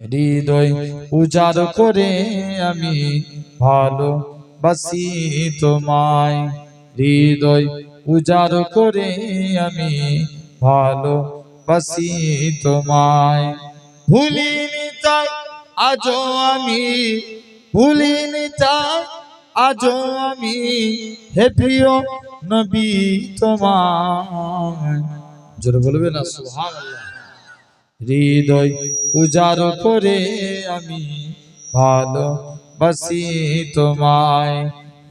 হৃদয় উজাড় করে আমি ভালো বাসি তোমায়। হৃদয় উজাড় করে আমি ভালো বাসি তোমায়। ভুলিনি তাই আজও আমি, ভুলিনি তাই আজও আমি, হে প্রিয় নবী তোমায়। জোরে বলবে না, সুবহানাল্লাহ। হৃদয় উজাড় করে আমি ভালো বাসি তোমায়।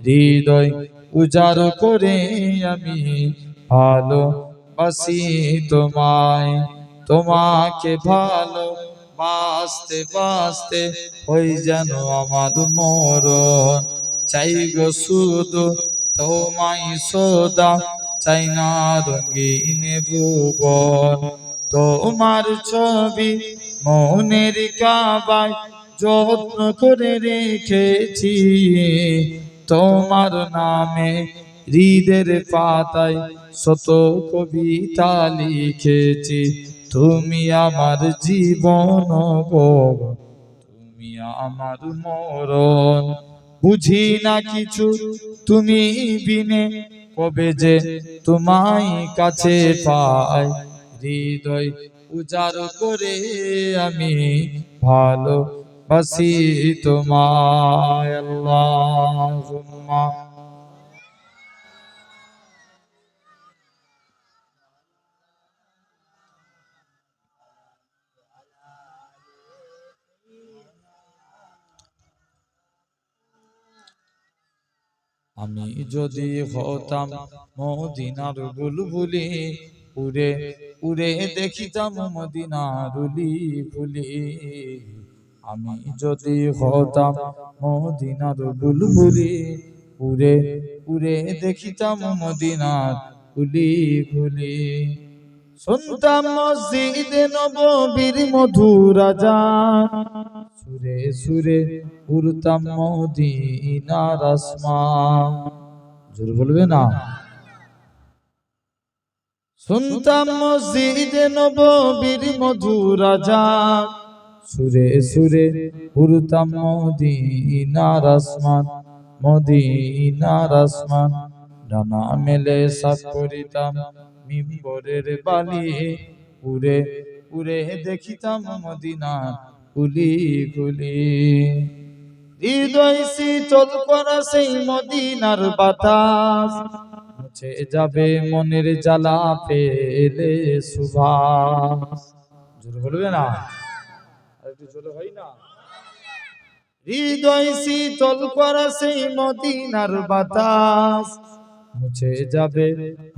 হৃদয় উজাড় করে আমি ভালো বাসি তোমায়। তোমাকে ভালো বাসতে বাসতে ওই যেন আমার মরণ। চাই গো শুধু তোমায় সদা, চাই না রঙিন ভুবন। তোমার ছবি মনের কাবায় যত্ন করে রেখেছি। তোমার নামে হৃদের পাতায় শত কবিতা লিখেছি। তুমি আমার জীবন তুমি আমার মরণ। বুঝি না কিছু তুমি বিনে কবে যে তোমায় কাছে পাই হৃদয় উজাড় করে আমি ভালো বাসি তোমায় আমি যদি হতাম মদিনার বুলবুলি উড়ে উড়ে দেখিতাম মদিনার উলি ফুলি আমি যদি হতাম মদিনার বুলবুলি, উড়ে উড়ে দেখিতাম মদিনার উলি ফুলি শুনতাম মসজিদে নববীর মধুর আজান। সুরে সুরে উড়তাম মদিনার আসমান। জোর বলবে না? শুনতাম মসজিদে নববীর মধুর আজান। সুরে সুরে উড়তাম মদিনার আসমান মদিনার আসমান। ডানা মেলে সাত করিতাম মিম্বরের বালি। উড়ে উড়ে দেখিতাম মদিনা কুলি কুলি। হৃদয় শীতল করা সেই মদিনার বাতাস। মুছে যাবে মনের জ্বালা পেলে সুভাষ জোরে বলবে না? আর একটু জোরে হয় না? হৃদয় শীতল করা সেই মদিনার বাতাস। মুছে যাবে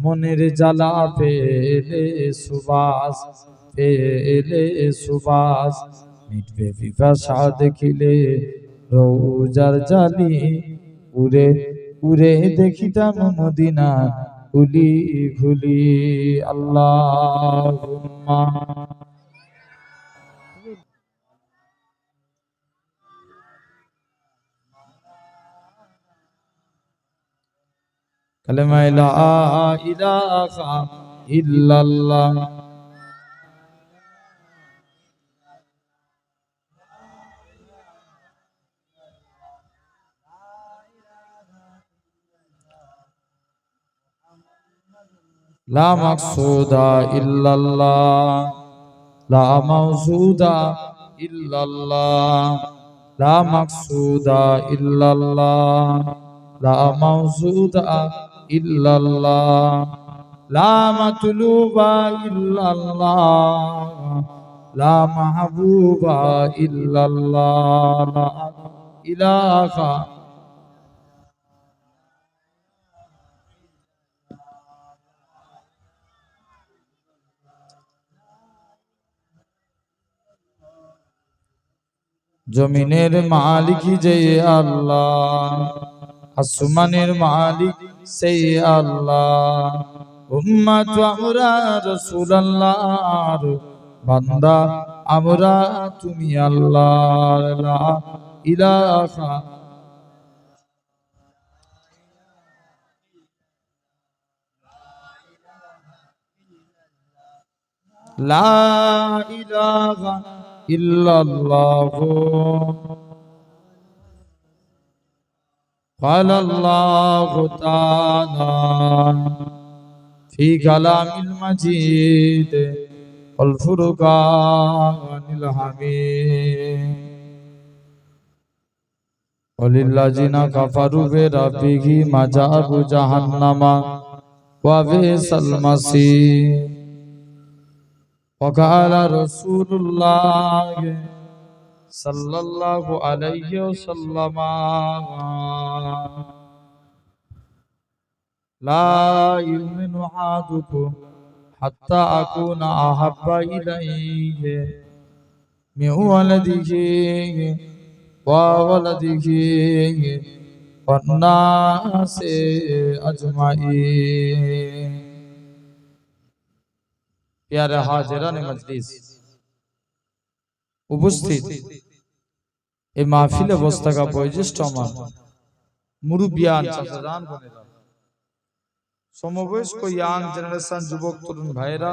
মনের জ্বালা পেলে সুবাস পেলে সুবাস মিটবে বিপাশা দেখিলে রোজার জালি উড়ে উড়ে দেখিতাম মদিনা গুলি ভুলি আল্লাহ কালেমা ইলাহা ইল্লাল্লাহ। লা মাকসুদা ইল্লাল্লাহ। লা মাওজুদা ইল্লাল্লাহ। লা মাকসুদা ইল্লাল্লাহ। লা মাওজুদা ইল্লাল্লাহ। লা মাতলুবা ইল্লাল্লাহ। লা মাহবুবা ইল্লাল্লাহ। লা ইলাহা জমিনের মালিক যে আল্লাহ। আসমানের মালিক সেই আল্লাহ। উম্মাত আমরা রাসূলুল্লাহর বান্দা আমরা তুমি আল্লাহর লা ইলাহা। লা ইলাহা ইল্লাল্লাহ قال الله تعالى في كلام المجيد والفرقان الحميد وللذين كفروا بربهم عذاب جهنم وبئس المصير وقال رسول الله صلى الله عليه وسلم لا يؤمن أحدكم حتى أكون أحب إليه من ولده وولده والناس أجمعين প্যারে হাজরান মজলিস। উপস্থিত। এই মাহফিলে বস্তাকা বয়োজ্যেষ্ঠ আমার মুরুবিয়ান চাচাজান বোনেরা সমবয়স্ক ইয়াং জেনারেশন যুবক তরুণ ভাইরা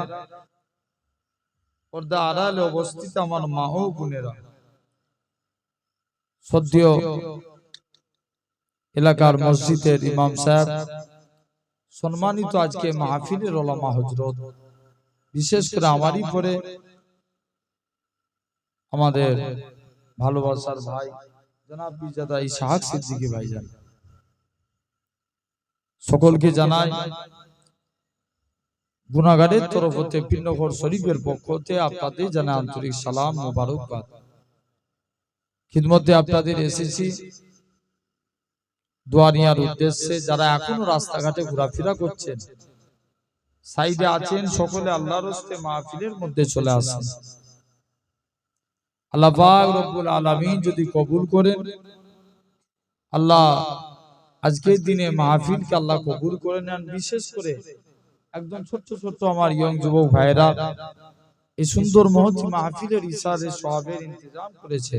পর্দা আড়ালে অবস্থিত আমার মা ও বোনেরা। সদ্য এলাকার মসজিদের ইমাম সাহেব। সম্মানিত আজকে মাহফিলের ওলামা হজরত বিশেষ করে আমারই পরে আমাদের ভালোবাসার ভাই জনাব সিদ্দিকী ভাইজান সকলকে জানাই গুনাগারের তরফ হতে পিন্নগর শরীফের পক্ষ হতে আপনাদের জানাই আন্তরিক সালাম মোবারকবাদ। খিদমতে আপনাদের এসেছি। দোয়ানিয়ার উদ্দেশ্যে যারা এখনও রাস্তাঘাটে ঘোরাফেরা করছেন সাইডে আছেন সকলে আল্লাহর হস্তে মাহফিলের মধ্যে চলে আসেন। আল্লাহ পাক রব্বুল আলামিন যদি কবুল করেন আল্লাহ আজকের দিনে মাহফিলকে আল্লাহ কবুল করে নেন বিশেষ করে একদম ছোট্ট ছোট্ট আমার ইয়ং যুবক ভাইরা এই সুন্দর মহতি মাহফিলের ইসারে সবের ইন্তজাম করেছে।